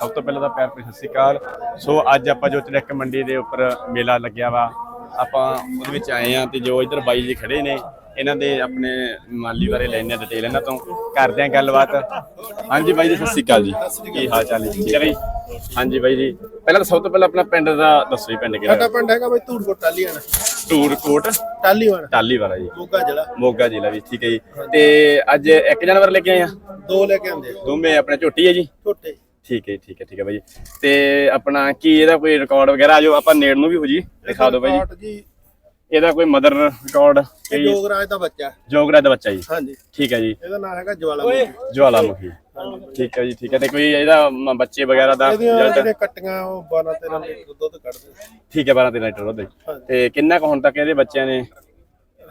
ਸਭ ਤੋਂ ਪਹਿਲਾਂ ਤਾਂ ਪਿਆਰ ਭਰੀ ਸਤਿ ਸ਼੍ਰੀ ਅਕਾਲ। ਸੋ ਅੱਜ ਆਪਾਂ ਜੋ ਚੜਕ ਮੰਡੀ ਦੇ ਉੱਪਰ ਮੇਲਾ ਲੱਗਿਆ ਵਾ ਆਪਾਂ ਉਹਦੇ ਵਿੱਚ ਆਏ ਆ ਤੇ ਜੋ ਇੱਧਰ ਬਾਈ ਜੀ ਖੜੇ ਨੇ ਇਹਨਾਂ ਦੇ ਆਪਣੇ ਮਾਲੀ ਬਾਰੇ ਲੈਣੇ ਡਿਟੇਲ ਇਹਨਾਂ ਤੋਂ। ਕਰਦੇ ਆ ਗੱਲਬਾਤ। ਹਾਂਜੀ ਬਾਈ ਜੀ ਸਤਿ ਸ਼੍ਰੀ ਅਕਾਲ ਜੀ। ਕੀ ਹਾਲ ਚਾਲ ਹੈ? ਠੀਕ ਹੈ ਬਾਈ? ਹਾਂਜੀ ਬਾਈ ਜੀ ਪਹਿਲਾਂ ਤਾਂ ਸਭ ਤੋਂ ਪਹਿਲਾਂ ਆਪਣਾ ਪਿੰਡ ਦਾ ਦੱਸੋ ਜੀ ਪਿੰਡ ਸਾਡਾ ਕਿਹੜਾ ਪਿੰਡ ਹੈਗਾ ਬਈ ਧੂੜਕੋਟ ਟਾਲੀਆਣ। ਟੂਰ ਕੋਟ ਟਾਲੀਆਣ। ਟਾਲੀ ਵਾਲਾ ਜੀ। ਮੋਗਾ ਜ਼ਿਲ੍ਹਾ। ਮੋਗਾ ਜ਼ਿਲ੍ਹਾ ਵੀ ਠੀਕ ਹੈ ਜੀ। ਤੇ ਅੱਜ ਇੱਕ ਜਾਨਵਰ ਲੈ ਕੇ ਆਏ ਆ? ਦੋ ਲੈ ਕੇ ਆਂਦੇ ਦੋਵੇਂ ਆਪਣੇ ਝੋਟੀ ਹੈ ਜੀ? ਛੋਟੇ ਠੀਕ ਹੈ ਜੀ, ਠੀਕ ਹੈ ਠੀਕ ਹੈ ਬਾਈ ਜੀ। ਤੇ ਆਪਣਾ ਕੀ ਇਹਦਾ ਕੋਈ ਰਿਕਾਰਡ ਵਗੈਰਾ ਆਜੋ ਆਪਾਂ ਨੇੜ ਨੂੰ ਵੀ ਹੋ ਜੀ ਦਿਖਾ ਦਿਓ ਬਾਈ ਜੀ। ਜੀ। ਇਹਦਾ ਕੋਈ ਮਦਰ ਰਿਕਾਰਡ ਇਹ ਜੋਗਰਾਜ ਦਾ ਬੱਚਾ। ਜੋਗਰਾ ਦਾ ਬੱਚਾ ਜੀ। ਹਾਂਜੀ। ਠੀਕ ਹੈ ਜੀ। ਇਹਦਾ ਨਾਮ ਹੈਗਾ ਜਵਾਲਾਮੁਖੀ ਜਵਾਲਾਮੁਖੀ। ਠੀਕ ਹੈ ਜੀ ਠੀਕ ਹੈ। ਤੇ ਕੋਈ ਇਹਦਾ ਮ- ਬੱਚੇ ਵਗੈਰਾ ਦਾ ਇਹਦੀਆਂ result? ਕੱਟੀਆਂ ਉਹ 12 13 ਲੀਟਰ ਦੁੱਧ ਕੱਢਦੇ। ਠੀਕ ਹੈ 12 13 ਲੀਟਰ ਦੁੱਧ ਜੀ। ਤੇ ਕਿੰਨਾ ਕੁ ਹੁਣ ਤੱਕ ਇਹਦੇ ਬੱਚਿਆਂ ਨੇ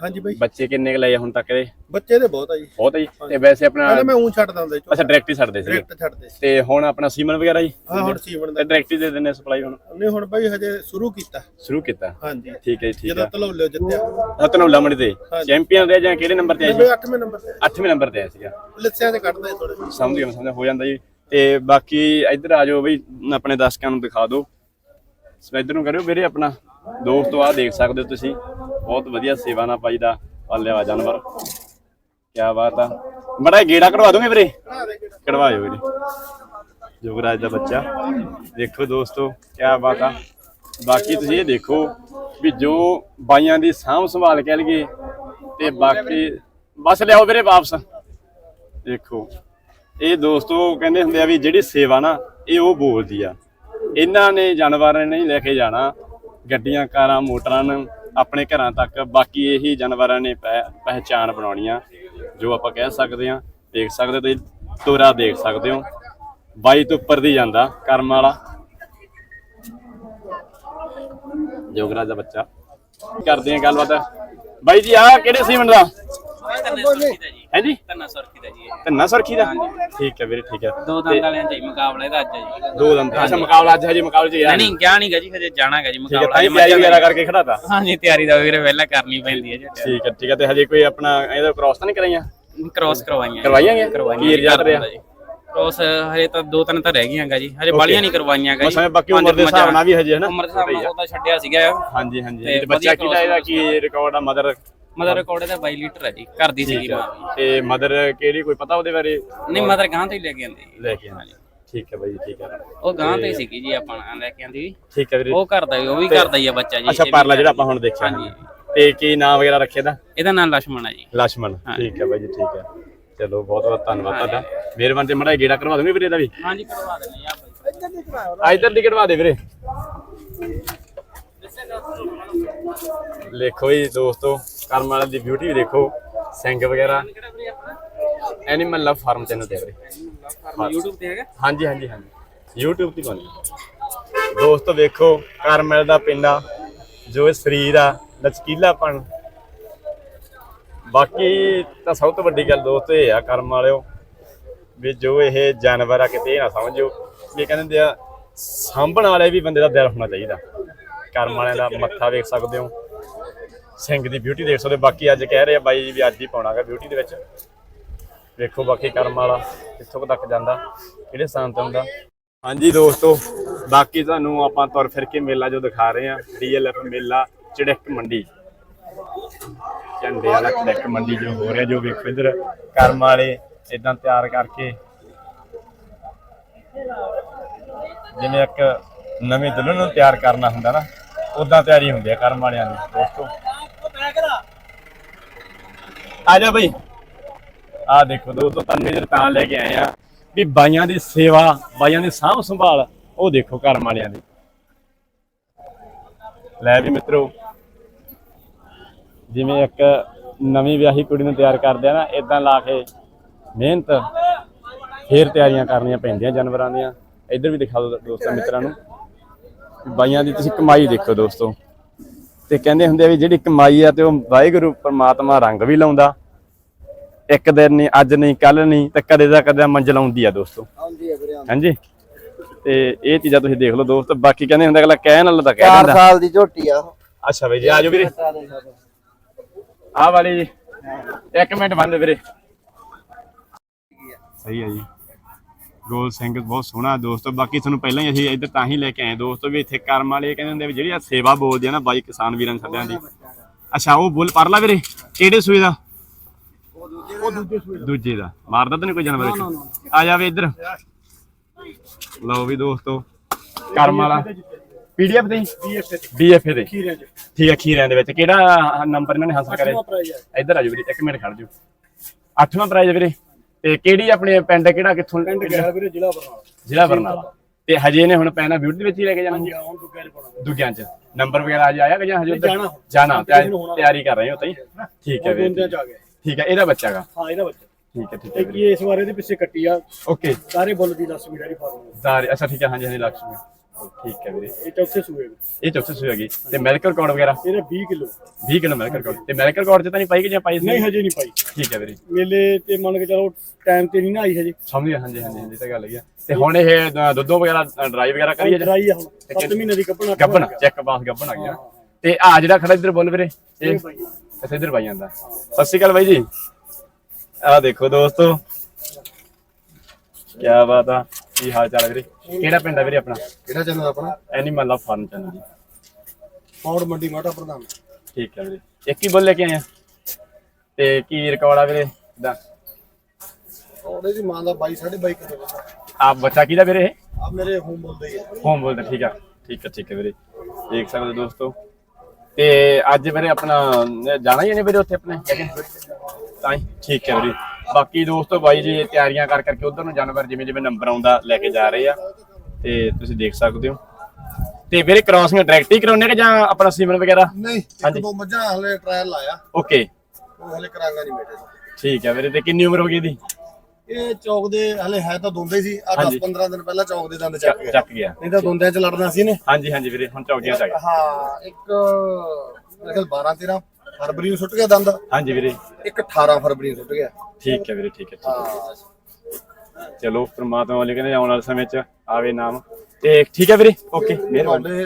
ਹਾਂਜੀ ਬਈ। ਬੱਚੇ ਕਿੰਨੇ ਕੁ ਲਏ ਆ ਹੁਣ ਤੱਕ ਇਹਦੇ? ਬੱਚੇ ਦੇ ਬਹੁਤ ਆ ਜੀ। ਬਹੁਤ ਹੈ ਜੀ। ਤੇ ਵੈਸੇ ਆਪਣਾ ਪਹਿਲਾਂ ਮੈਂ ਉਂ ਛੱਡ ਦਿੰਦਾ ਅੱਛਾ ਡਾਇਰੈਕਟ ਹੀ ਛੱਡਦੇ ਸੀ ਡਾਇਰੈਕਟ ਛੱਡਦੇ ਤੇ ਹੁਣ ਆਪਣਾ ਸੀਮਨ ਵਗੈਰਾ ਜੀ? ਹਾਂ ਹੁਣ ਤੇ ਦਾ। ਡਾਇਰੈਕਟ ਹੀ ਦੇ ਦਿੰਦੇ ਸਪਲਾਈ ਹੁਣ? ਨਹੀਂ ਹੁਣ ਬਈ ਹਜੇ ਸ਼ੁਰੂ ਕੀਤਾ। ਸ਼ੁਰੂ ਕੀਤਾ? ਹਾਂਜੀ। ਠੀਕ ਹੈ ਠੀਕ ਜਦੋਂ ਹੈ ਤਲੌਲਿਓ ਜਿੱਤਿਆ ਮੰਡੀ ਤੇ। ਹਾਂਜੀ। ਚੈਂਪੀਅਨ ਦੇ ਜਾਂ ਕਿਹੜੇ ਨੰਬਰ ਤੇ ਆਇਆ ਬਈ ਜੀ 8ਵੇਂ ਨੰਬਰ ਤੇ। 8ਵੇਂ ਨੰਬਰ ਤੇ ਆਇਆ ਸੀਗਾ। ਲੱਸਿਆਂ ਤੇ ਕੱਢਦੇ ਥੋੜੇ ਸਮਝ ਗਿਆ ਮੈਂ ਸਮਝ ਹੋ ਜਾਂਦਾ ਜੀ। ਤੇ ਬਾਕੀ ਇੱਧਰ ਆ ਜਾਓ ਬਈ ਆਪਣੇ ਦਰਸ਼ਕਾਂ ਨੂੰ ਦਿਖਾ ਦਿਓ। ਸੋ ਇੱਧਰ ਨੂੰ ਕਰਿਓ ਵੀਰੇ ਆਪਣਾ। ਦੋਸਤੋ ਆ ਦੇਖ ਸਕਦੇ ਹੋ ਤੁਸੀਂ। ਬਹੁਤ ਵਧੀਆ ਸੇਵਾ ਨਾਲ ਭਾਈ ਦਾ ਪਾਲਿਆ ਵਾ ਜਾਨਵਰ। ਕੀ ਬਾਤ ਆ। ਬੜਾ ਗੇੜਾ ਕਢਵਾ ਦੋਗੇ ਵੀਰੇ? ਕਢਵਾਇਓ ਵੀਰੇ। ਜੋਗਰਾਜ ਦਾ ਬੱਚਾ। ਦੇਖੋ ਦੋਸਤੋ ਕੀ ਬਾਤ ਆ। ਬਾਕੀ ਤੁਸੀਂ ਇਹ ਦੇਖੋ ਵੀ ਜੋ ਬਾਈਆਂ ਦੀ ਸਾਂਭ ਸੰਭਾਲ ਕਹਿ ਲਈਏ, ਤੇ ਬਾਕੀ ਬਸ ਲਿਆਓ ਵੀਰੇ ਵਾਪਸ। ਦੇਖੋ, ਇਹ ਦੋਸਤੋ ਕਹਿੰਦੇ ਹੁੰਦੇ ਆ ਵੀ ਜਿਹੜੀ ਸੇਵਾ ਨਾ, ਇਹ ਉਹ ਬੋਲਦੀ ਆ। ਇਹਨਾਂ ਨੇ ਜਾਨਵਰਾਂ ਨੇ ਨਹੀਂ ਲੈ ਕੇ ਜਾਣਾ। ਗੱਡੀਆਂ, ਕਾਰਾਂ, ਮੋਟਰਾਂ ਨੂੰ ਆਪਣੇ ਘਰਾਂ ਤੱਕ। ਬਾਕੀ ਇਹੀ ਜਾਨਵਰਾਂ ਨੇ ਪਹਿ- ਪਹਿਚਾਣ ਬਣਾਉਣੀ ਜੋ ਆਪਾਂ ਕਹਿ ਸਕਦੇ ਆ ਦੇਖ ਸਕਦੇ ਹੋ, ਤੁਸੀਂ ਤੋਰਾ ਦੇਖ ਸਕਦੇ ਹੋ। ਬਾਈ ਤੋਂ ਉੱਪਰ ਦੀ ਜਾਂਦਾ, ਕਰਮ ਵਾਲਾ। ਜੋਗਰਾਜ ਦਾ ਬੱਚਾ। ਕਰਦੇ ਆ ਗੱਲਬਾਤ। ਬਾਈ ਜੀ ਆ ਕਿਹੜੇ ਸੀਮਨ ਦਾ? ਹੈ ਜੀ? ਤੰਨਾ ਸੁਰਖੀ ਦਾ ਜੀ ਇਹ। ਸਰਖੀ ਦਾ? ਠੀਕ ਹੈ ਵੀਰੇ ਠੀਕ ਹੈ। ਦੋ ਦੰਦ ਵਾਲਿਆਂ ਚ ਹੀ ਮੁਕਾਬਲਾ ਇਹਦਾ ਅੱਜ ਹੈ ਜੀ। ਦੋ ਦੰਦ। ਅੱਛਾ ਮੁਕਾਬਲਾ ਅੱਜ ਹਜੇ ਮੁਕਾਬਲੇ ਚ ਯਾਰ। ਨਹੀਂ ਗਿਆ ਨਹੀਂ ਗਾ ਜੀ ਹਜੇ ਜਾਣਾਗਾ ਜੀ ਠੀਕ ਹੈ ਮੁਕਾਬਲਾ। ਤਾਂ ਹੀ ਤਿਆਰੀ ਵਗੈਰਾ ਕਰਕੇ ਖੜਾਤਾ। ਹਾਂਜੀ ਤਿਆਰੀ ਦਾ ਵੀਰੇ ਪਹਿਲਾਂ ਕਰਨੀ ਪੈਂਦੀ ਹੈ ਜੀ। ਠੀਕ ਹੈ ਠੀਕ ਹੈ ਤੇ ਹਜੇ ਕੋਈ ਆਪਣਾ ਇਹਦਾ ਕ੍ਰਾਸ ਤਾਂ ਨਹੀਂ ਕਰਾਈਆਂ? ਕ੍ਰੋਸ ਕਰਵਾਈਆਂ। ਕਰਵਾਈਆਂ ਗਈਆਂ? ਕੀ result ਰਿਹਾ? ਕ੍ਰੋਸ ਹਜੇ ਤਾਂ ਦੋ ਤਿੰਨ ਤਾਂ ਰਹਿ ਗਈਆਂ ਗਾ ਜੀ। ਹਜੇ ਬਾਲੀਆਂ ਨਹੀਂ ਕਰਵਾਈਆਂ ਗਾ ਬਸ ਬਾਕੀ ਉਮਰ ਦੇ ਹਿਸਾਬ ਨਾਲ ਵੀ ਹਜੇ ਹੈ ਨਾ। ਉਮਰ ਦੇ ਹਿਸਾਬ ਨਾਲ ਉਹਦਾ ਛੱਡਿਆ ਸੀਗਾ। ਹਾਂਜੀ ਹਾਂਜੀ। ਤੇ ਤੇ ਬੱਚਾ ਵਧੀਆ ਕਿਹਦਾ ਇਹਦਾ? ਕੀ ਰਿਕਾਰਡ ਆ? ਮਦਰ ਮਦਰ ਰਿਕਾਰਡ ਇਹਦਾ 22 ਲੀਟਰ ਹੈ ਜੀ ਘਰ ਦੀ ਸੀਗੀ ਮਾਂ ਤੇ ਮਦਰ ਕਿਹੜੀ ਕੋਈ ਪਤਾ ਉਹਦੇ ਬਾਰੇ? ਨਹੀਂ ਮਦਰ ਗਾਂ ਤੋਂ ਲੈ ਕੇ ਆਂਦੀ ਲੈ ਕੇ ਆਉਣਾ ਠੀਕ ਹੈ ਬਾਈ ਠੀਕ ਹੈ। ਉਹ ਗਾਂ ਤੋਂ ਸੀਗੀ ਜੀ ਆਪਾਂ ਨਾਲ ਲੈ ਕੇ ਆਂਦੀ ਠੀਕ ਹੈ ਵੀਰੇ। ਉਹ ਘਰ ਦਾ ਉਹ ਵੀ ਘਰ ਹੀ ਆ ਬੱਚਾ ਜੀ ਅੱਛਾ ਪਰਲਾ ਜਿਹੜਾ ਆਪਾਂ ਹੁਣ ਦੇਖਿਆ। ਹਾਂਜੀ। ਤੇ ਕੀ ਨਾਮ ਵਗੈਰਾ ਰੱਖੇ ਦਾ ਇਹਦਾ ਨਾਮ ਲక్ష్మణ ਹੈ ਜੀ। ਲక్ష్మణ ਠੀਕ ਹੈ ਬਾਈ ਜੀ ਠੀਕ ਹੈ। ਚਲੋ ਬਹੁਤ ਬਹੁਤ ਧੰਨਵਾਦ ਤੁਹਾਡਾ। ਮਿਹਰਬਾਨ ਤੇ ਮੜਾ ਗੇੜਾ ਕਰਵਾ ਦੋਗੇ ਵੀਰੇ ਦਾ ਵੀ? ਹਾਂਜੀ ਕਰਵਾ ਦਿੰਦੇ ਆ ਬਾਈ। ਦੀ ਕਢਵਾ ਦੇ ਵੀਰੇ। ਲੇਖੋ ਜੀ ਦੋਸਤੋ ਕਰਮ ਵਾਲੇ ਦੀ ਬਿਊਟੀ ਵੀ ਦੇਖੋ ਸਿੰਘ ਵਗੈਰਾ। ਐਨੀਮਲ ਲਵ ਫਾਰਮ ਚੈਨਲ ਤੇ ਵੀਰੇ। YouTube ਤੇ ਹੈਗਾ? ਹਾਂਜੀ ਹਾਂਜੀ ਹਾਂਜੀ। YouTube ਤੇ ਬਣੀ। ਦੋਸਤੋ ਵੇਖੋ ਕਰਮਲ ਦਾ ਪਿੰਡਾ ਜੋ ਇਹ ਸਰੀਰ ਆ ਲਚਕੀਲਾਪਣ। ਬਾਕੀ ਤਾਂ ਸਭ ਤੋਂ ਵੱਡੀ ਗੱਲ ਦੋਸਤੋ ਇਹ ਆ ਕਰਮ ਵਾਲਿਓ ਵੀ ਜੋ ਇਹ ਜਾਨਵਰ ਆ ਕਿਤੇ ਇਹ ਨਾ ਸਮਝੋ ਵੀ ਕਹਿੰਦੇ ਹੁੰਦੇ ਆ ਸਾਂਭਣ ਵਾਲੇ ਵੀ ਬੰਦੇ ਦਾ ਦਿਲ ਹੋਣਾ ਚਾਹੀਦਾ। ਕਰਮ ਵਾਲਿਆਂ ਦਾ ਮੱਥਾ ਵੇਖ ਸਕਦੇ ਹੋ। ਸਿੰਘ ਦੀ ਬਿਊਟੀ ਦੇਖ ਸਕਦੇ ਬਾਕੀ ਅੱਜ ਕਹਿ ਰਹੇ ਆ ਬਾਈ ਜੀ ਵੀ ਅੱਜ ਹੀ ਪਾਉਣਾਗਾ ਬਿਊਟੀ ਦੇ ਵਿੱਚ। ਵੇਖੋ ਬਾਕੀ ਕਰਮ ਵਾਲਾ, ਕਿੱਥੋਂ ਤੱਕ ਜਾਂਦਾ, ਕਿਹੜੇ ਸਥਾਨ ਤੇ ਹੁੰਦਾ। ਹਾਂਜੀ ਦੋਸਤੋ, ਬਾਕੀ ਤੁਹਾਨੂੰ ਆਪਾਂ ਤੁਰ ਫਿਰ ਕੇ ਮੇਲਾ ਜੋ ਦਿਖਾ ਰਹੇ ਆ ਡੀਐਲਐਫ ਮੇਲਾ, ਚੜਕ ਮੰਡੀ। ਝੰਡੇ ਵਾਲਾ ਚੜਕ ਮੰਡੀ ਜੋ ਹੋ ਰਿਹਾ, ਜੋ ਵੇਖੋ ਇਧਰ ਕਰਮ ਵਾਲੇ ਇਦਾਂ ਤਿਆਰ ਕਰਕੇ। ਜਿਵੇਂ ਇੱਕ ਨਵੇਂ ਦੁਲਹਨ ਨੂੰ ਤਿਆਰ ਕਰਨਾ ਹੁੰਦਾ ਨਾ ਉਦਾਂ ਤਿਆਰੀ ਹੁੰਦੀ ਆ ਕਰਮ ਵਾਲਿਆਂ ਦੀ, ਦੋਸਤੋ। ਆ ਜਾ ਬਈ। ਆ ਦੇਖੋ ਦੋਸਤੋ ਤਾਂ ਨਜ਼ਰ ਤਾਂ ਲੈ ਕੇ ਆਏ ਆ ਵੀ ਬਾਈਆਂ ਦੀ ਸੇਵਾ, ਬਾਈਆਂ ਦੀ ਸਾਂਭ ਸੰਭਾਲ, ਉਹ ਦੇਖੋ ਕਰਮ ਵਾਲਿਆਂ ਦੀ। ਲੈ ਵੀ ਮਿੱਤਰੋ, ਜਿਵੇਂ ਇੱਕ ਨਵੀਂ ਵਿਆਹੀ ਕੁੜੀ ਨੂੰ ਤਿਆਰ ਕਰਦੇ ਆ ਨਾ ਇਦਾਂ ਲਾ ਕੇ ਮਿਹਨਤ ਫੇਰ ਤਿਆਰੀਆਂ ਕਰਨੀਆਂ ਪੈਂਦੀਆਂ ਜਾਨਵਰਾਂ ਦੀਆਂ। ਇੱਧਰ ਵੀ ਦਿਖਾ ਦਿਓ ਦੋਸਤਾਂ ਮਿੱਤਰਾਂ ਨੂੰ। ਬਾਈਆਂ ਦੀ ਤੁਸੀਂ ਕਮਾਈ ਦੇਖੋ ਦੋਸਤੋ। ਤੇ ਕਹਿੰਦੇ ਹੁੰਦੇ ਆ ਵੀ ਜਿਹੜੀ ਕਮਾਈ ਆ ਤੇ ਉਹ ਵਾਹਿਗੁਰੂ ਪ੍ਰਮਾਤਮਾ ਰੰਗ ਵੀ ਲਾਉਂਦਾ। ਇੱਕ ਦਿਨ ਨਹੀਂ ਅੱਜ ਨਹੀਂ ਕੱਲ ਨਹੀਂ ਤੇ ਕਦੇ ਦਾ ਕਦੇ ਮੰਜ਼ਿਲ ਆਉਂਦੀ ਆ ਦੋਸਤੋ। ਆਉਂਦੀ ਹੈ ਵੀਰੇ ਹਾਂਜੀ? ਤੇ ਇਹ ਚੀਜ਼ਾਂ ਤੁਸੀਂ ਦੇਖ ਲਓ ਦੋਸਤ। ਬਾਕੀ ਕਹਿੰਦੇ ਹੁੰਦੇ ਅਗਲਾ ਕਹਿਣ ਵਾਲਾ ਤਾਂ ਕਹਿ 4 ਦਿੰਦਾ। ਸਾਲ ਦੀ ਝੋਟੀ ਆ ਅੱਛਾ ਬਈ ਜੀ ਆਜੋ ਵੀਰੇ। ਆਹ ਵਾਲੀ। ਜੀ ਇੱਕ ਮਿੰਟ ਬੰਦ ਵੀਰੇ। ਸਹੀ ਹੈ ਜੀ। ਗੋਲ ਸਿੰਘ ਬਹੁਤ ਸੋਹਣਾ ਦੋਸਤੋ ਬਾਕੀ ਤੁਹਾਨੂੰ ਪਹਿਲਾਂ ਹੀ ਅਸੀਂ ਇੱਧਰ ਤਾਂ ਹੀ ਲੈ ਕੇ ਆਏ ਦੋਸਤੋ ਵੀ ਇੱਥੇ ਕਰਮ ਵਾਲੇ ਕਹਿੰਦੇ ਹੁੰਦੇ ਵੀ ਜਿਹੜੀ ਆ ਸੇਵਾ ਬੋਲਦੀ ਆ ਨਾ ਬਾਈ ਕਿਸਾਨ ਵੀਰਾਂ ਸਾਡਿਆਂ ਦੀ। ਅੱਛਾ ਉਹ ਬੋਲ ਪੜ ਲਾ ਵੀਰੇ? ਕਿਹੜੇ ਸੂਏ ਦਾ? ਉਹ ਦੂਜੇ ਸੂਏ ਦੂਜੇ ਦਾ। ਮਾਰਦਾ ਤਾਂ ਨਹੀਂ ਕੋਈ ਜਾਨਵਰ ਇੱਥੇ? ਆ ਜਾਵੇ ਇੱਧਰ। ਲਓ ਵੀ ਦੋਸਤੋ ਕਰਮ ਵਾਲਾ। ਪੀਡੀਐਫ ਦੇ ਬੀਐਫ ਦੇ। ਠੀਕ ਹੈ ਖੀਰਿਆਂ ਦੇ ਵਿੱਚ। ਕਿਹੜਾ ਨੰਬਰ ਇਹਨਾਂ ਨੇ ਹਾਸਲ ਕਰਿਆ? ਇੱਧਰ ਆ ਜਾਓ ਵੀਰੇ ਇੱਕ ਮਿੰਟ ਖੜ ਜਾਓ। ਅੱਠਵਾਂ ਪ੍ਰਾਈਜ਼ ਵੀਰੇ। ਤੇ ਕਿਹੜੀ ਆਪਣੇ ਪਿੰਡ ਕਿਹੜਾ ਕਿੱਥੋਂ ਪਿੰਡ ਗੈਲ ਵੀਰੇ? ਜ਼ਿਲ੍ਹਾ ਬਰਨਾਲਾ। ਜ਼ਿਲ੍ਹਾ ਬਰਨਾਲਾ। ਤੇ ਹਜੇ ਨੇ ਹੁਣ ਪੈਣਾ ਵਿਊਟ ਵਿੱਚ ਹੀ ਲੈ ਕੇ ਜਾਣਾ। ਹਾਂਜੀ ਆਉਣ ਤੋਂ ਗੈਲ ਪਾਉਣਾ। ਦੁਗਿਆਂ ਚ। ਨੰਬਰ ਵਗੈਰਾ ਅੱਜ ਆਇਆ ਜਾਂ ਹਜੇ ਉੱਧਰ? ਜਾਣਾ। ਤਿਆਰੀ- ਕਰ ਰਹੇ ਹੋ ਤਾਈ? ਠੀਕ ਹੈ ਵੀਰ ਜੀ। ਚ ਆ ਗਿਆ। ਠੀਕ ਹੈ ਇਹਦਾ ਬੱਚਾ ਗਾ? ਹਾਂ ਇਹਦਾ ਬੱਚਾ। ਠੀਕ ਹੈ ਠੀਕ ਹੈ ਇਹ ਇਸ ਵਾਰ ਇਹਦੇ ਪਿੱਛੇ ਕੱਟੀ ਆ। ਓਕੇ। ਸਾਰੇ ਬੁੱਲ ਦੀ 10 ਮੀਟਰ ਦੀ ਸਾਰੇ। ਅੱਛਾ ਠੀਕ ਹੈ ਹਾਂਜੀ ਹਾਂਜੀ ਲక్ష్ਮੀ ਠੀਕ ਹੈ ਵੀਰੇ। ਇਹ ਚੌਥੇ ਸੂਏ ਵਿੱਚ। ਇਹ ਚੌਥੇ ਸੂਈ ਹੈਗੀ ਤੇ ਮਿਲਕ ਰਿਕਾਰਡ ਵਗੈਰਾ? ਇਹਦਾ 20 ਕਿਲੋ। 20 ਕਿਲੋ ਮਿਲਕ ਰਿਕਾਰਡ ਤੇ ਮਿਲਕ ਰਿਕਾਰਡ ਚ ਤਾਂ ਨਹੀਂ ਪਾਈ ਕਿ ਜਾਂ ਪਾਈ ਸੀ? ਨਹੀਂ ਹਜੇ ਨਹੀਂ ਪਾਈ। ਠੀਕ ਹੈ ਵੀਰੇ। ਮੇਲੇ ਤੇ ਮੰਨ ਕੇ ਚਲੋ ਟਾਈਮ ਤੇ ਨਹੀਂ ਨਾ ਆਈ ਹਜੇ। ਸਮਝ ਗਿਆ ਹਾਂਜੀ ਹਾਂਜੀ ਹਾਂਜੀ ਇਹ ਤਾਂ ਗੱਲ ਹੈਗੀ ਆ। ਤੇ ਹੁਣ ਇਹ ਅ, ਦੁੱਧੋ ਵਗੈਰਾ ਡਰਾਈ ਵਗੈਰਾ ਕਰੀਏ ਜੀ ਡਰਾਈ ਆ ਹੁਣ। 7 ਮਹੀਨੇ ਦੀ ਕੱਪਣਾ ਗੱਬਣ ਚੈੱਕ ਪਾਸ ਗੱਬਣ ਆ ਗਿਆ। ਤੇ ਆ ਜਿਹੜਾ ਖੜਾ ਇੱਧਰ ਬੋਲ ਵੀਰੇ ਇਹ ਇਹ ਬਾਈ। ਅੱਛਾ ਇੱਧਰ ਬਾਈ ਜਾਂਦਾ। ਸਤਿ ਸ਼੍ਰੀ ਅਕਾਲ ਬਾਈ ਜੀ। ਆ ਦੇਖੋ ਦੋਸਤੋ ਕੀ ਬਾਤ ਆ। ਕੀ ਹਾਲ ਚਾਲ ਹੈ ਵੀਰੇ? ਕਿਹੜਾ ਪਿੰਡ ਆ ਵੀਰੇ ਆਪਣਾ? ਕਿਹੜਾ ਚੈਨਲ ਆਪਣਾ? ਐਨੀਮਲ ਲਵ ਫਾਰਮ ਚੈਨਲ ਜੀ ਪੌੜ ਮੰਡੀ ਮਾਟਾ ਪ੍ਰਧਾਨ। ਠੀਕ ਹੈ ਵੀਰੇ। ਇੱਕ ਹੀ ਬੋਲ ਲੈ ਕੇ ਆਏ ਆ? ਤੇ ਕੀ ਰਿਕਾਰਡ ਆ ਵੀਰੇ ਦਾ ਉਹਦੇ ਦੀ ਮਾਂ ਦਾ 22 22.5 ਕਿਲੋ ਆ ਬੱਚਾ ਕਿਹਦਾ ਵੀਰੇ ਇਹ? ਆ ਮੇਰੇ ਹੋਮ ਬੋਲਦੇ ਹੀ ਹੋਮ ਬੋਲਦਾ ਠੀਕ ਆ। ਠੀਕ ਆ ਠੀਕ ਆ ਵੀਰੇ। ਦੇਖ ਸਕਦੇ ਹੋ ਦੋਸਤੋ। ਤੇ ਅੱਜ ਵੀਰੇ ਆਪਣਾ ਜਾਣਾ ਹੀ ਨਹੀਂ ਵੀਰੇ ਉੱਥੇ ਆਪਣੇ? ਤਾਂ ਹੀ। ਠੀਕ ਹੈ ਵੀਰੇ। ਬਾਕੀ ਦੋਸਤੋ ਬਾਈ ਜੀ ਤਿਆਰੀਆਂ ਕਰ ਕਰਕੇ ਉਧਰ ਨੂੰ ਜਾਨਵਰ ਜਿਵੇਂ ਜਿਵੇਂ ਨੰਬਰ ਆਉਂਦਾ ਲੈ ਕੇ ਜਾ ਰਹੇ ਆ। ਤੇ ਤੁਸੀਂ ਦੇਖ ਸਕਦੇ ਹੋ। ਤੇ ਵੀਰੇ ਕ੍ਰਾਸਿੰਗ ਡਾਇਰੈਕਟ ਹੀ ਕਰਾਉਣੇ ਕਿ ਜਾਂ ਆਪਣਾ ਸੀਮਨ ਵਗੈਰਾ? ਨਹੀਂ ਹਾਂਜੀ। ਦੋ ਮੱਝਾਂ ਹਲੇ ਟ੍ਰਾਇਲ ਲਾਇਆ ਓਕੇ ਉਹ ਹਲੇ ਕਰਾਂਗਾ ਨਹੀਂ ਬੇਟੇ। ਠੀਕ ਹੈ ਵੀਰੇ ਤੇ ਕਿੰਨੀ ਉਮਰ ਹੋ ਗਈ ਇਹਦੀ? ਇਹ ਚੌਕ ਦੇ ਹਲੇ ਹੈ ਤਾਂ ਦੋਂਦੇ ਸੀ ਆ 10 ਹਾਂਜੀ। 15 ਦਿਨ ਪਹਿਲਾਂ ਚੌਕ ਦੇ ਦੰਦ ਚੱਕ ਗਿਆ। ਚੱਕ ਗਿਆ। ਨਹੀਂ ਤਾਂ ਦੋਂਦਿਆਂ ਚ ਲੜਨਾ ਸੀ ਨੇ ਹਾਂਜੀ ਹਾਂਜੀ ਵੀਰੇ ਹੁਣ ਚੌਕੀਆਂ ਚ ਆ ਗਿਆ ਹਾਂ ਇੱਕ ਮੇਰੇ ਖਿਆਲ 12 13 ਫਰਵਰੀ ਨੂੰ ਸੁੱਟ ਗਿਆ ਦੰਦ। ਹਾਂਜੀ ਵੀਰੇ। ਇੱਕ 18 ਫਰਵਰੀ ਨੂੰ ਸੁੱਟ ਗਿਆ। ਠੀਕ ਹੈ ਵੀਰੇ ਠੀਕ ਹੈ ਠੀਕ ਹੈ। ਚਲੋ ਪ੍ਰਮਾਤਮਾ ਵਾਲੇ ਕਹਿੰਦੇ ਆਉਣ ਵਾਲੇ ਸਮੇਂ ਚ ਆਵੇ ਨਾਮ। ਤੇ ਠੀਕ ਹੈ ਵੀਰੇ ਓਕੇ ਮਿਹਰਬਾਨੀ।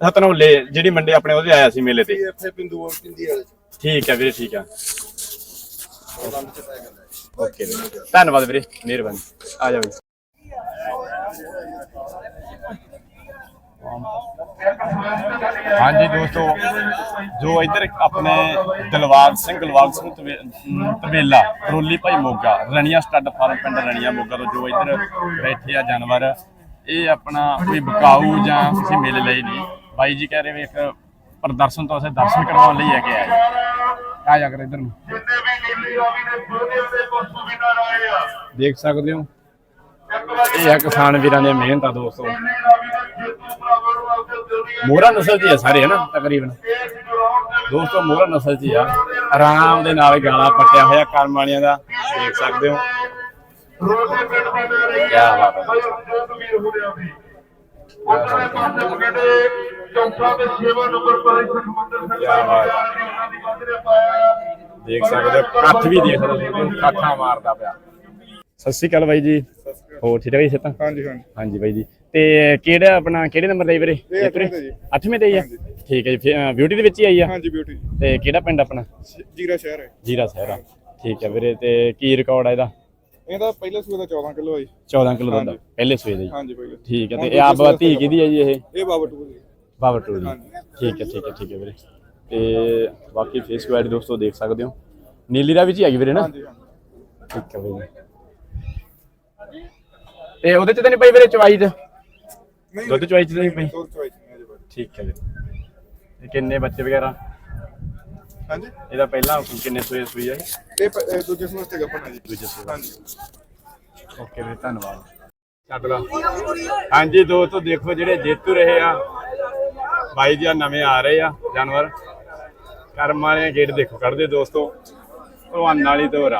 ਤੁਹਾਡੇ ਜਿਹੜੀ ਮੰਡੇ ਆਪਣੇ ਉਹਦੇ ਆਇਆ ਸੀ ਮੇਲੇ ਤੇ। ਇਹ ਇੱਥੇ ਬਿੰਦੂ ਪਿੰਦੀ ਵਾਲੇ ਚ। ਠੀਕ ਹੈ ਵੀਰੇ ਠੀਕ ਆ। ਚ ਓਕੇ ਵੀਰੇ ਧੰਨਵਾਦ ਵੀਰੇ ਮਿਹਰਬਾਨੀ। ਆ ਜਾਓ ਜੀ। ਹਾਂਜੀ ਦੋਸਤੋ ਜੋ ਇੱਧਰ ਆਪਣੇ ਦਿਲਵਾਗ ਸਿੰਘ ਦਿਲਵਾਗ ਸਿੰਘ ਤਵੇਲਾ ਕਰੋਲੀ ਭਾਈ ਮੋਗਾ ਰਣੀਆ ਸਟੱਡ ਫਾਰਮ ਪਿੰਡ ਰਣੀਆ ਮੋਗਾ ਤੋਂ ਜੋ ਇੱਧਰ ਬੈਠੇ ਆ ਜਾਨਵਰ ਇਹ ਆਪਣਾ ਕੋਈ ਬਕਾਊ ਜਾਂ ਕਿਸੇ ਮੇਲੇ ਲਈ ਨਹੀਂ। ਬਾਈ ਜੀ ਕਹਿ ਰਹੇ ਵੀ ਇੱਕ ਪ੍ਰਦਰਸ਼ਨ ਤੋਂ ਅਸੀਂ ਦਰਸ਼ਨ ਕਰਵਾਉਣ ਲਈ ਹੈਗੇ ਆ। ਆ ਜਾ ਕਰ ਇੱਧਰ ਨੂੰ। ਜਿੰਨੇ ਵੀ ਨੀਲੀ ਰਾਵੀ ਦੇ ਸੋਧੇ ਦੇ ਪਸ਼ੂ ਵਿਨਰ ਆਏ ਆ। ਦੇਖ ਸਕਦੇ ਹੋ। ਇਹ ਆ ਕਿਸਾਨ ਵੀਰਾਂ ਦੀ ਮਿਹਨਤ ਆ ਦੋਸਤੋ। ਮੋਹਰਾ ਨਸਲ ਦੀ ਆ ਸਾਰੇ ਹਨਾ ਤਕਰੀਬਨ। ਦੋਸਤੋ ਮੋਹਰਾ ਨਸਲ ਦੀ ਆ। ਆਰਾਮ ਦੇ ਨਾਲ ਗਾਲਾ ਪੱਟਿਆ ਹੋਇਆ ਕਰਮ ਵਾਲਿਆਂ ਦਾ ਦੇਖ ਸਕਦੇ ਹੋ। ਪਿੰਡ ਰਹੀ ਰਿਹਾ ਪਾਸੇ ਬਗੜੇ ਚੌਥਾ ਤੇ ਨੰਬਰ ਪਰ ਉਹਨਾਂ ਦੀ ਨੇ ਪਾਇਆ ਦੇਖ ਸਕਦੇ ਹੋ ਕੱਠ ਵੀ ਦੇਖ ਸਕਦੇ ਹੋ ਕੱਠਾਂ ਮਾਰਦਾ ਪਿਆ। ਸਤਿ ਸ਼੍ਰੀ ਅਕਾਲ ਬਾਈ ਜੀ। ਹੋਰ ਠੀਕ ਹੈ ਜੀ ਸਤਾ ਹਾਂਜੀ ਹਾਂਜੀ। ਹਾਂਜੀ ਬਾਈ ਜੀ। ਤੇ ਕਿਹੜਾ ਆਪਣਾ ਕਿਹੜੇ ਨੰਬਰ ਦਾ ਜੀ ਵੀਰੇ? ਇਹ ਅੱਠਵੇਂ ਤੇ ਜੀ। 8ਵੇਂ ਤੇ ਹੀ ਆ? ਠੀਕ ਹੈ ਜੀ ਬਿਊਟੀ ਦੇ ਵਿੱਚ ਹੀ ਆਈ ਆ? ਹਾਂਜੀ ਬਿਊਟੀ ਤੇ ਕਿਹੜਾ ਪਿੰਡ ਆਪਣਾ? ਜੀਰਾ ਸ਼ਹਿਰ ਹੈ। ਜੀਰਾ ਸਹਿਰਾ ਠੀਕ ਹੈ ਵੀਰੇ ਤੇ ਕੀ ਰਿਕਾਰਡ ਆ ਇਹਦਾ? ਇਹਦਾ ਪਹਿਲੇ ਸੂਏ ਦਾ 14 ਕਿਲੋ ਹੈ ਜੀ। 14 ਕਿਲੋ ਦਾ ਹਾਂਜੀ। ਪਹਿਲੇ ਸੂਏ ਦਾ ਜੀ। ਹਾਂਜੀ ਪਹਿਲੇ। ਠੀਕ ਹੈ ਤੇ ਇਹ ਆਪ ਧੀ ਕਿਹਦੀ ਹੈ ਜੀ ਇਹ? ਇਹ ਬਾਬਾ ਟੂ ਜੀ ਬਾਬਾ ਟੂ ਦੀ। ਠੀਕ ਹੈ ਠੀਕ ਹੈ ਠੀਕ ਹੈ ਵੀਰੇ। ਤੇ ਬਾਕੀ ਫੇਸ ਕੁਐਡ ਦੋਸਤੋ ਦੇਖ ਸਕਦੇ ਹੋ। ਨੀਲੀ ਦਾ ਵਿੱਚ ਹੀ ਹੈਗੀ ਵੀਰੇ ਨਾ? ਹਾਂਜੀ ਹਾਂਜੀ। ਠੀਕ ਹੈ ਵੀਰੇ। ਤੇ ਉਹਦੇ ਚ ਤਾਂ ਨਹੀਂ ਪਈ ਵੀਰੇ ਚਵਾਈ ਚ? ਨਹੀਂ ਦੁੱਧ ਚਵਾਈ ਚ ਨਹੀਂ ਪਈ ਦੁੱਧ ਚੋਇਸ ਨਹੀਂ ਅਜੇ ਬਾਕੀ। ਠੀਕ ਹੈ ਵੀਰੇ ਤੇ ਕਿੰਨੇ ਬੱਚੇ ਵਗੈਰਾ? ਹਾਂਜੀ? ਇਹਦਾ ਪਹਿਲਾਂ ਕਿੰਨੇ ਸੂਏ ਸੂਈ ਹੈ ਇਹ ਪ- ਇਹ ਦੂਜੇ ਤੇ ਗੱਪਣ ਜੀ। ਦੂਜੇ ਸੂਏ ਹਾਂਜੀ। ਓਕੇ ਵੀਰੇ ਧੰਨਵਾਦ। ਛੱਡ ਲਾ। ਹਾਂਜੀ ਦੋਸਤੋ ਦੇਖੋ ਜਿਹੜੇ ਜੇਤੂ ਰਹੇ ਆ ਬਾਈ ਜੀ ਆ ਨਵੇਂ ਆ ਰਹੇ ਆ ਜਾਨਵਰ। ਕਰਮ ਵਾਲੇ ਗੇਟ ਦੇਖੋ ਕੱਢਦੇ ਦੋਸਤੋ। ਭਲਵਾਨ ਵਾਲੀ ਤੋਰ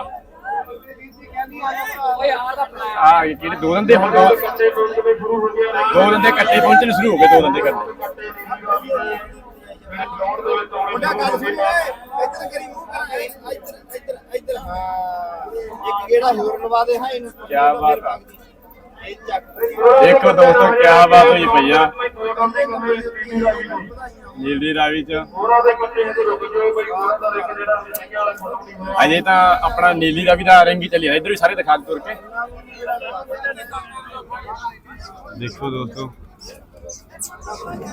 ਆ ਕਿਹੜੇ ਦੋ ਦੰਦੇ ਹੁਣ ਦੋ ਦੋ ਦੰਦੇ ਇਕੱਠੇ ਪਹੁੰਚਣੇ ਸ਼ੁਰੂ ਹੋ ਗਏ ਦੋ ਦੰਦੇ ਇਕੱਠੇ। ਮੁੰਡਾ ਗੱਲ ਸੁਣੀ ਓਏ ਇੱਧਰ ਕਰੀ ਮੂੰਹ ਕਰ ਇੱਧਰ ਇੱਧਰ ਇੱਧਰ। ਹਾਂ। ਇੱਕ ਗੇੜਾ ਹੋਰ ਲਵਾ ਦੇ ਹਾਂ ਇਹਨੂੰ। ਕਿਆ ਬਾਤ ਆ। ਦੇਖੋ ਦੋਸਤੋ ਕੀ ਬਾਤ ਹੋਈ ਪਈ ਆ ਨੀਲੀ ਰਾਵੀ ਚ। ਅਜੇ ਤਾਂ ਆਪਣਾ ਨੀਲੀ ਦਾ ਵੀ ਦਾ ਰੰਗ ਹੀ ਚੱਲੀ ਜਾਂਦਾ ਇੱਧਰ ਵੀ ਸਾਰੇ ਦਿਖਾ ਤੁਰ ਕੇ। ਦੇਖੋ ਦੋਸਤੋ।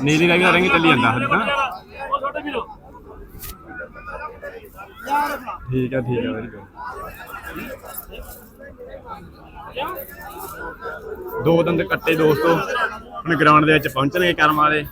ਨੀਲੀ ਦਾ ਵੀ ਦਾ ਰੰਗ ਚੱਲੀ ਜਾਂਦਾ ਹਜੇ ਤਾਂ। ਠੀਕ ਆ ਠੀਕ ਆ ਵੈਰੀ ਗੁੱਡ ਦੋ ਦੰਦ ਕੱਟੇ ਦੋਸਤੋ। ਹੁਣ ਗਰਾਊਂਡ ਦੇ ਵਿੱਚ ਪਹੁੰਚਣਗੇ ਕਰਮ ਵਾਲੇ।